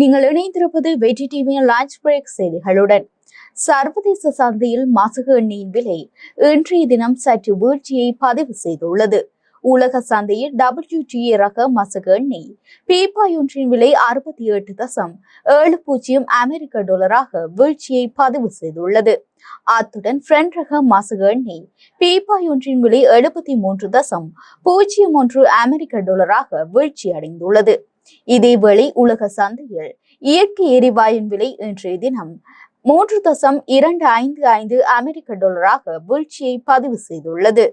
நீங்கள் இணைந்திருப்பது வெற்றி டிவியின் லான்ச் பிரேக் செய்திகளுடன். சர்வதேச சந்தையில் மசகு எண்ணெயின் விலை இன்றைய தினம் சற்று வீழ்ச்சியை பதிவு செய்துள்ளது. உலக சந்தையில் டபிள்யூடிஏ ரக மசகு எண்ணெய் பீப்பாய் ஒன்றின் விலை அறுபத்தி எட்டு தசம் ஏழு பூஜ்ஜியம் அமெரிக்க டாலராக வீழ்ச்சியை பதிவு செய்துள்ளது. அத்துடன் பிரெண்ட் ரக மசகு எண்ணெய் பீப்பாய் ஒன்றின் விலை எழுபத்தி மூன்று தசம் பூஜ்ஜியம் ஒன்று அமெரிக்க டாலராக வீழ்ச்சி அடைந்துள்ளது இதேவேளை உலக சந்தையில் இயற்கை எரிவாயின் விலை இன்றைய தினம் மூன்று தசம் இரண்டு ஐந்து ஐந்து அமெரிக்க டாலராக வீழ்ச்சியை பதிவு செய்துள்ளது.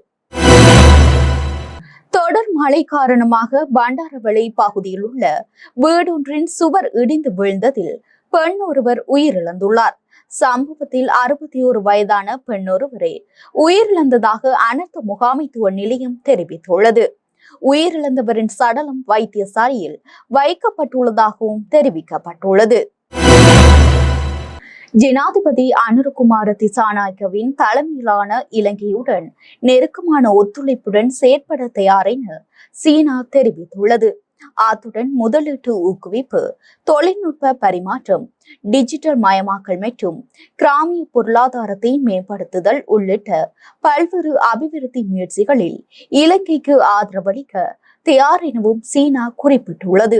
தொடர் மழை காரணமாக பண்டாரவளை பகுதியில் உள்ள வீடொன்றின் சுவர் இடிந்து வீழ்ந்ததில் பெண் ஒருவர் உயிரிழந்துள்ளார். சம்பவத்தில் அறுபத்தி ஒரு வயதான பெண் ஒருவரே உயிரிழந்ததாக அனைத்து முகாமைத்துவ நிலையம் தெரிவித்துள்ளது. உயிரிழந்தவரின் சடலம் வைத்தியசாலையில் வைக்கப்பட்டுள்ளதாகவும் தெரிவிக்கப்பட்டுள்ளது. ஜனாதிபதி அனுருகுமார திசாநாயக்கவின் தலைமையிலான இலங்கையுடன் நெருக்கமான ஒத்துழைப்புடன் செயற்பட தயார் என சீனா தெரிவித்துள்ளது. அத்துடன் முதலீட்டு ஊக்குவிப்பு தொழில்நுட்ப பரிமாற்றம் டிஜிட்டல் மயமாக்கல் மற்றும் கிராமிய பொருளாதாரத்தை மேம்படுத்துதல் உள்ளிட்ட பல்வேறு அபிவிருத்தி முயற்சிகளில் இலங்கைக்கு ஆதரவளிக்க தயார் எனவும் சீனா குறிப்பிட்டுள்ளது.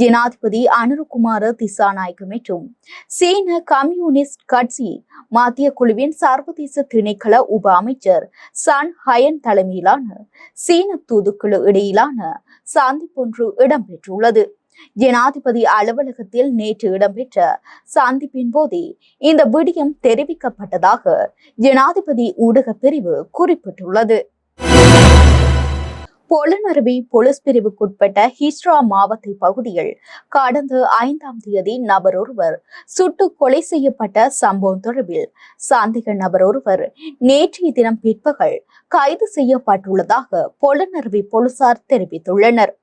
ஜனாதிபதி அனுருகுமார திசாநாயக்க மற்றும் சீன கம்யூனிஸ்ட் கட்சி மத்திய குழுவின் சர்வதேச திணைக்கள உப அமைச்சர் சன் ஹயன் தலைமையிலான சீன தூதுக்குழு இடையிலான சந்திப்பொன்று இடம்பெற்றுள்ளது. ஜனாதிபதி அலுவலகத்தில் நேற்று இடம்பெற்ற சந்திப்பின் போதே இந்த விடயம் தெரிவிக்கப்பட்டதாக ஜனாதிபதி ஊடக பிரிவு குறிப்பிட்டுள்ளது. பொலனருவி போலீஸ் பிரிவுக்குட்பட்ட ஹிஸ்ரா மாவட்ட பகுதியில் கடந்த ஐந்தாம் தேதி நபர் ஒருவர் சுட்டு கொலை செய்யப்பட்ட சம்பவம் தொடர்பில் சந்தேக நபர் ஒருவர் நேற்றைய தினம் பிற்பகல் கைது செய்யப்பட்டுள்ளதாக பொலனருவி போலீசார் தெரிவித்துள்ளனர்.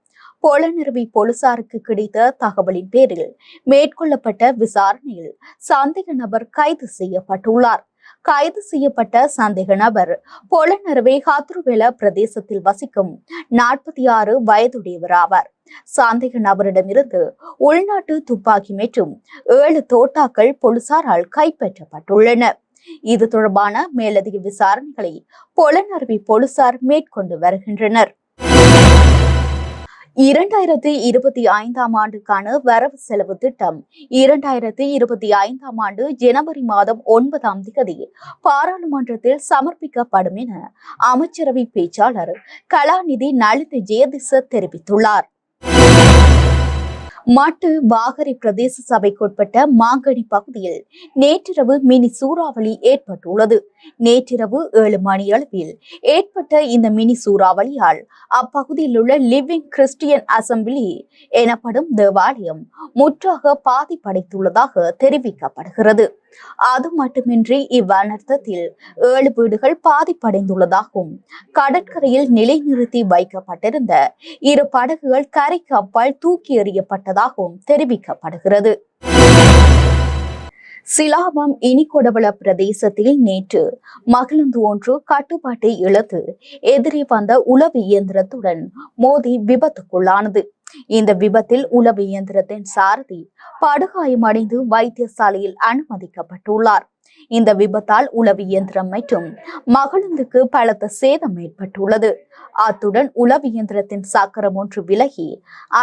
பொலனருவி போலீசாருக்கு கிடைத்த தகவலின் பேரில் மேற்கொள்ளப்பட்ட விசாரணையில் சந்தேக நபர் கைது செய்யப்பட்டுள்ளார். கைது செய்யப்பட்ட சந்தேக நபர். பொலனறுவை ஹத்ருவேல பிரதேசத்தில் வசிக்கும் நாற்பத்தி ஆறு வயதுடையவர் ஆவார். சந்தேக நபரிடமிருந்து உள்நாட்டு துப்பாக்கி மற்றும் ஏழு தோட்டாக்கள் போலீசாரால் கைப்பற்றப்பட்டுள்ளன. இது தொடர்பான மேலதிக விசாரணைகளை பொலனறுவி போலீசார் மேற்கொண்டு வருகின்றனர். இரண்டாயிரத்தி இருபத்தி ஐந்தாம் ஆண்டுக்கான வரவு செலவு திட்டம். இரண்டாயிரத்தி இருபத்தி ஐந்தாம் ஆண்டு ஜனவரி மாதம் ஒன்பதாம் தேதி பாராளுமன்றத்தில் சமர்ப்பிக்கப்படும் என அமைச்சரவை பேச்சாளர் கலாநிதி நளித ஜெயதிச தெரிவித்துள்ளார். மட்டு பாகரி பிரதேச சபைக்குட்பட்ட மாங்கனி பகுதியில் நேற்றிரவு மினி சூறாவளி ஏற்பட்டுள்ளது. நேற்றிரவு ஏழு மணி அளவில் ஏற்பட்ட இந்த மினி சூறாவளியால் அப்பகுதியில் உள்ள லிவிங் கிறிஸ்டியன் அசம்பிளி எனப்படும் தேவாலயம் முற்றாக பாதிப்படைத்துள்ளதாக தெரிவிக்கப்படுகிறது. அது மட்டுமின்றி இவ்வனர்த்தத்தில் ஏழு வீடுகள் பாதிப்படைந்துள்ளதாகவும் கடற்கரையில் நிலைநிறுத்தி வைக்கப்பட்டிருந்த இரு படகுகள் கரைக்கு அப்பால் தூக்கி எறியப்பட்டதாகவும் தெரிவிக்கப்படுகிறது. சிலாபம் இனிகொடவள பிரதேசத்தில் நேற்று மகிழ்ந்து ஒன்று கட்டுப்பாட்டை இழந்து எதிரே வந்த உளவு இயந்திரத்துடன் மோதி விபத்துக்குள்ளானது. இந்த விபத்தில் உளவு இயந்திரத்தின் சாரதி படுகாயமடைந்து வைத்தியசாலையில் அனுமதிக்கப்பட்டுள்ளார். இந்த விபத்தால் உளவு இயந்திரம் மற்றும் மகளுந்துக்கு பலத்த சேதம் ஏற்பட்டுள்ளது. அத்துடன் உளவு இயந்திரத்தின் சக்கரம் ஒன்று விலகி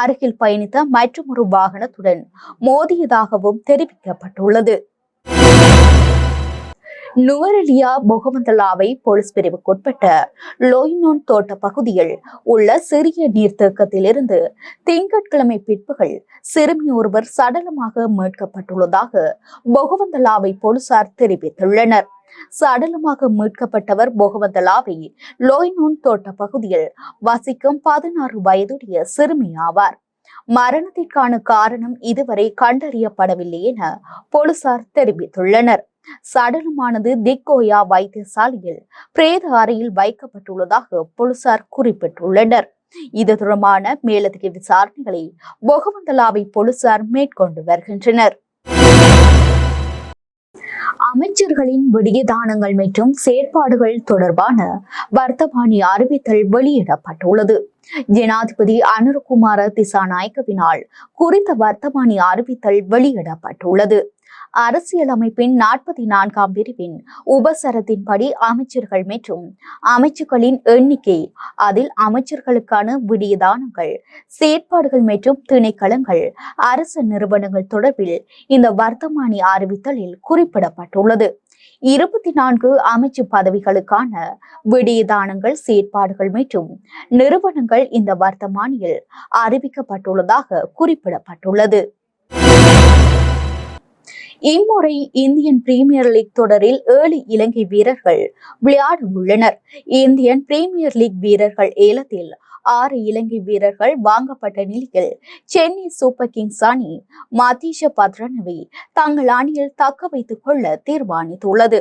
அருகில் பயணித்த மற்றொரு வாகனத்துடன் மோதியதாகவும் தெரிவிக்கப்பட்டுள்ளது. நுவரெலியா பொகவந்தலாவை போலீஸ் பிரிவுக்குட்பட்ட லோயினோன் தோட்ட பகுதியில் உள்ள சிறிய நீர்த்தேக்கத்திலிருந்து திங்கட்கிழமை பிற்பகல் சிறுமி ஒருவர் சடலமாக மீட்கப்பட்டுள்ளதாக பொகவந்தலாவை போலீசார் தெரிவித்துள்ளனர். சடலமாக மீட்கப்பட்டவர் பொகவந்தலாவை லோய்னோன் தோட்ட பகுதியில் வசிக்கும் பதினாறு வயதுடைய சிறுமி ஆவார். மரணத்திற்கான காரணம் இதுவரை கண்டறியப்படவில்லை என போலீசார் தெரிவித்துள்ளனர். சடலமானது திக்கோயா வைத்தியசாலையில் பிரேத அறையில் வைக்கப்பட்டுள்ளதாக போலீசார் குறிப்பிட்டுள்ளனர். இது தொடர்பான மேலதிக விசாரணைகளை பொகவந்தலாவை போலீசார் மேற்கொண்டு வருகின்றனர். அமைச்சர்களின் விடியதானங்கள் மற்றும் செயற்பாடுகள் தொடர்பான வர்த்தமானி அறிவித்தல் வெளியிடப்பட்டுள்ளது. ஜனாதிபதி அனுரகுமார திசாநாயக்கவினால் குறித்த வர்த்தமானி அறிவித்தல் வெளியிடப்பட்டுள்ளது. அரசியலமைப்பின் நாற்பத்தி நான்காம் பிரிவின் உபசரத்தின்படி அமைச்சர்கள் மற்றும் அமைச்சுக்களின் எண்ணிக்கை. அதில் அமைச்சர்களுக்கான விடியதானங்கள் செயற்பாடுகள் மற்றும் திணைக்களங்கள் அரசு நிறுவனங்கள் தொடர்பில் இந்த வர்த்தமானி அறிவித்தலில் குறிப்பிடப்பட்டுள்ளது. இருபத்தி நான்கு அமைச்சு பதவிகளுக்கான விடியதானங்கள் செயற்பாடுகள் மற்றும் நிறுவனங்கள் இந்த வர்த்தமானியில் அறிவிக்கப்பட்டுள்ளதாக குறிப்பிடப்பட்டுள்ளது. இம்முறை இந்தியன் பிரீமியர் லீக் தொடரில் ஏழு இலங்கை வீரர்கள் விளையாட உள்ளனர் இந்தியன் பிரீமியர் லீக் வீரர்கள் ஏலத்தில் ஆறு இலங்கை வீரர்கள் வாங்கப்பட்ட நிலையில் சென்னை சூப்பர் கிங்ஸ் அணி மதீஷ பத்ரனவை தங்கள் அணியில் தக்க வைத்துக் கொள்ள தீர்மானித்துள்ளது.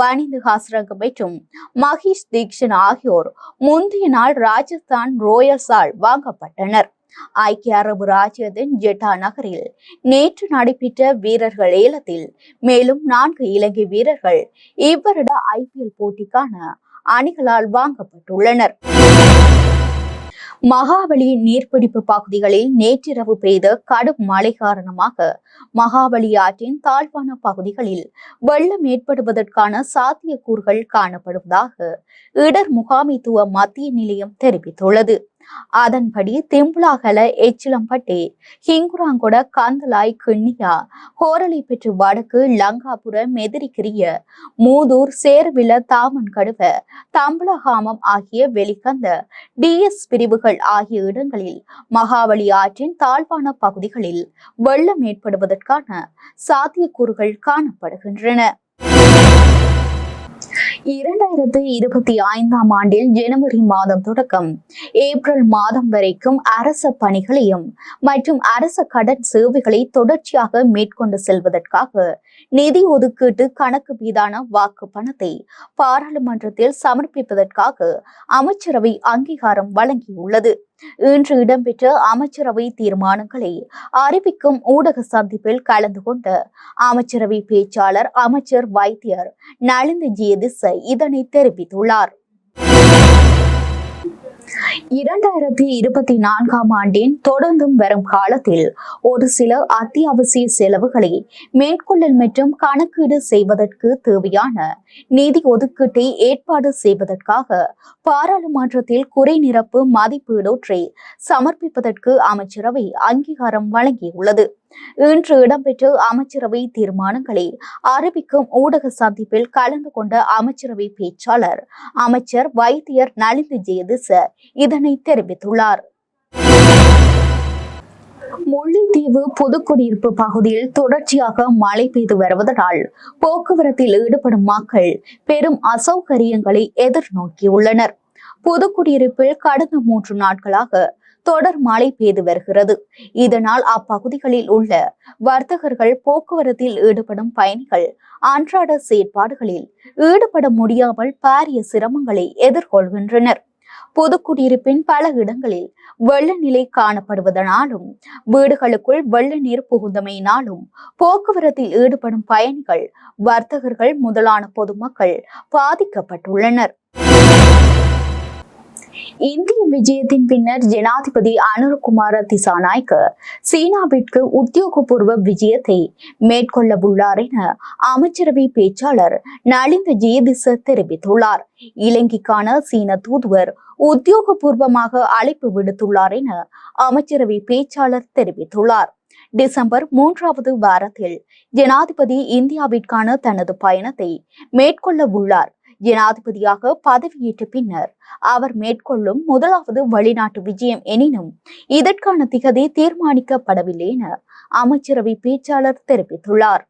வணிந்து ஹாஸ்ரங்க மற்றும் மகேஷ் தீக்ஷன் ஆகியோர் முந்தைய நாள் ராஜஸ்தான் ராயல்ஸால் வாங்கப்பட்டனர். ஐக்கிய அரபு ராஜ்யத்தின் ஜெட்டா நகரில் நேற்று நடைபெற்ற வீரர்கள் ஏலத்தில் மேலும் நான்கு இலங்கை வீரர்கள் இவ்வருட ஐபிஎல் போட்டிக்கான அணிகளால் வாங்கப்பட்டுள்ளனர். மகாபலி நீர்பிடிப்பு பகுதிகளில் நேற்றிரவு பெய்த கடும் மழை காரணமாக மகாபலி ஆற்றின் தாழ்வான பகுதிகளில் வெள்ளம் ஏற்படுவதற்கான சாத்தியக்கூறுகள் காணப்படுவதாக இடர் முகாமைத்துவ மத்திய நிலையம் தெரிவித்துள்ளது. அதன்படி திம்புலாகல எச்சிலம்பட்டி ஹிங்குராங்கொட கந்தலாய் கிண்ணியா. ஹோரளி பெற்று வடக்கு லங்காபுர மெதிரிக்கிரிய மூதூர் சேர்வில தாமன் கடுவ. தம்பளகாமம் ஆகிய வெளிக்கந்த டிஎஸ் பிரிவுகள் ஆகிய இடங்களில் மகாவலி ஆற்றின் தாழ்வான பகுதிகளில் வெள்ளம் ஏற்படுவதற்கான சாத்தியக்கூறுகள் காணப்படுகின்றன. இரண்டாயிரத்தி இருபத்தி ஐந்தாம் ஆண்டில் ஜனவரி மாதம் தொடக்கம். ஏப்ரல் மாதம் வரைக்கும் அரச பணிகளையும் மற்றும் அரச கடன் சேவைகளை தொடர்ச்சியாக மேற்கொண்டு செல்வதற்காக நிதி ஒதுக்கீட்டு கணக்கு மீதான வாக்கு பணத்தை பாராளுமன்றத்தில் சமர்ப்பிப்பதற்காக அமைச்சரவை அங்கீகாரம் வழங்கியுள்ளது. இன்று இடம்பெற்ற அமைச்சரவை தீர்மானங்களை அறிவிக்கும் ஊடக சந்திப்பில் கலந்து கொண்ட அமைச்சரவை பேச்சாளர் அமைச்சர் வைத்தியர் நலிந்த ஜியதிச இதனை தெரிவித்துள்ளார். இரண்டாயிரத்தி இருபத்தி நான்காம் ஆண்டின் தொடர்ந்தும் வரும் காலத்தில் ஒரு சில அத்தியாவசிய செலவுகளை மேற்கொள்ளல் மற்றும் கணக்கீடு செய்வதற்கு தேவையான நிதி ஒதுக்கீட்டை ஏற்பாடு செய்வதற்காக பாராளுமன்றத்தில் குறை நிரப்பு சமர்ப்பிப்பதற்கு அமைச்சரவை அங்கீகாரம் வழங்கியுள்ளது. இன்று இடம்பெற்ற அமைச்சரவை தீர்மானங்களை அறிவிக்கும் ஊடக சந்திப்பில் கலந்து கொண்ட அமைச்சரவை பேச்சாளர் அமைச்சர் வைத்தியர் நலிந்து ஜெயதிச இதனை தெரிவித்துள்ளார். முல்லைத்தீவு புதுக்குடியிருப்பு பகுதியில் தொடர்ச்சியாக மழை பெய்து வருவதனால் போக்குவரத்தில் ஈடுபடும் மக்கள் பெரும் அசௌகரியங்களை எதிர்நோக்கியுள்ளனர். புதுக்குடியிருப்பில் கடந்த மூன்று நாட்களாக தொடர் மழை பெய்து வருகிறது. இதனால் அப்பகுதிகளில் உள்ள வர்த்தகர்கள் போக்குவரத்தில் ஈடுபடும் பயணிகள் அன்றாட செயற்பாடுகளில் ஈடுபட முடியாமல் பாரிய சிரமங்களை எதிர்கொள்கின்றனர். பொதுக்குடியிருப்பின் பல இடங்களில் வெள்ள நிலை காணப்படுவதனாலும் வீடுகளுக்குள் வெள்ள நீர் புகுந்தமையினாலும் போக்குவரத்தில் ஈடுபடும் பயணிகள் வர்த்தகர்கள் முதலான பொதுமக்கள் பாதிக்கப்பட்டுள்ளனர். இந்திய விஜயத்தின் பின்னர் ஜனாதிபதி அனுரகுமார திசாநாய்க்கு சீனாவிற்கு உத்தியோகபூர்வ விஜயத்தை மேற்கொள்ள உள்ளார் என அமைச்சரவை பேச்சாளர் நலிந்த ஜெயதிச தெரிவித்துள்ளார். இலங்கைக்கான சீன தூதுவர் உத்தியோகபூர்வமாக அழைப்பு விடுத்துள்ளார் என அமைச்சரவை பேச்சாளர் தெரிவித்துள்ளார். டிசம்பர் மூன்றாவது வாரத்தில் ஜனாதிபதி இந்தியாவிற்கான தனது பயணத்தை மேற்கொள்ள உள்ளார் ஜனாதிபதியாக பதவியேற்ற பின்னர் அவர் மேற்கொள்ளும் முதலாவது வெளிநாட்டு விஜயம் எனினும் இதற்கான திகதி தீர்மானிக்கப்படவில்லை என அமைச்சரவை பேச்சாளர் தெரிவித்துள்ளார்.